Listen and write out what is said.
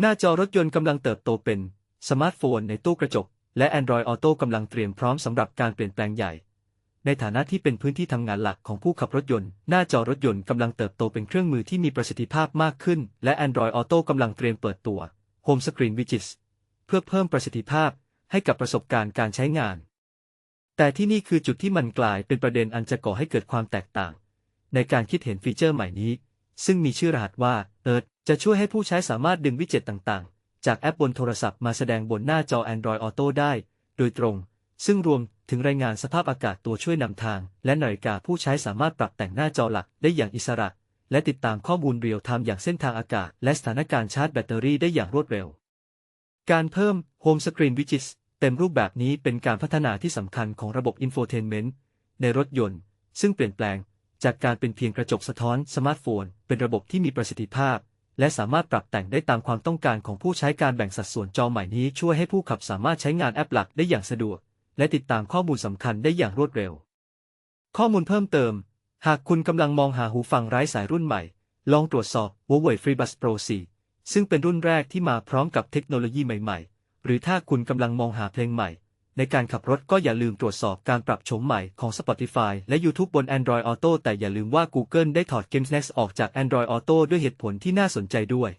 หน้าจอรถยนต์กำลังเติบโตเป็น สมาร์ทโฟนในตู้กระจก และ Android Auto กำลังเตรียมพร้อมสำหรับการเปลี่ยนแปลงใหญ่ ในฐานะที่เป็นพื้นที่ทำงานหลักของผู้ขับรถยนต์ หน้าจอรถยนต์กำลังเติบโตเป็นเครื่องมือที่มีประสิทธิภาพมากขึ้น และ Android Auto กำลังเตรียมเปิดตัว Home Screen Widgets เพื่อเพิ่มประสิทธิภาพให้กับประสบการณ์การใช้งาน แต่ที่นี่คือจุดที่มันกลายเป็นประเด็นอันจะก่อให้เกิดความแตกต่าง ในการคิดเห็นฟีเจอร์ใหม่นี้ ซึ่งมีชื่อรหัสว่า Earth จะช่วยให้ผู้ใช้สามารถดึงวิดเจ็ตต่างๆ จากแอปบนโทรศัพท์มาแสดงบนหน้าจอ Android Auto ได้ โดยตรง ซึ่งรวมถึงรายงานสภาพอากาศตัวช่วยนำทาง และนาฬิกาผู้ใช้สามารถปรับแต่งหน้าจอหลักได้อย่างอิสระ และติดตามข้อมูลเรียลไทม์อย่างเส้นทางอากาศ และสถานการณ์ชาร์จแบตเตอรี่ได้อย่างรวดเร็ว การเพิ่ม Home Screen Widgets เต็มรูปแบบนี้เป็นการพัฒนาที่สำคัญของระบบ Infotainment ในรถยนต์ ซึ่งเปลี่ยนแปลง จากการเป็นเพียงกระจกสะท้อนสมาร์ทโฟน เป็นระบบที่มีประสิทธิภาพ และสามารถปรับแต่งได้ตามความต้องการของผู้ใช้การแบ่งสัดส่วนจอใหม่นี้ช่วยให้ผู้ขับสามารถใช้งานแอปหลักได้อย่างสะดวก และติดตามข้อมูลสำคัญได้อย่างรวดเร็ว ข้อมูลเพิ่มเติม หากคุณกำลังมองหาหูฟังไร้สายรุ่นใหม่ ลองตรวจสอบ Huawei FreeBuds Pro 4 ซึ่งเป็นรุ่นแรกที่มาพร้อมกับเทคโนโลยีใหม่ ๆ หรือถ้าคุณกำลังมองหาเพลงใหม่ ในการขับรถก็อย่าลืมตรวจสอบการปรับโฉมใหม่ของ Spotify และ YouTube บน Android Auto แต่อย่าลืมว่า Google ได้ถอด GameNext ออกจาก Android Auto ด้วยเหตุผลที่น่าสนใจด้วย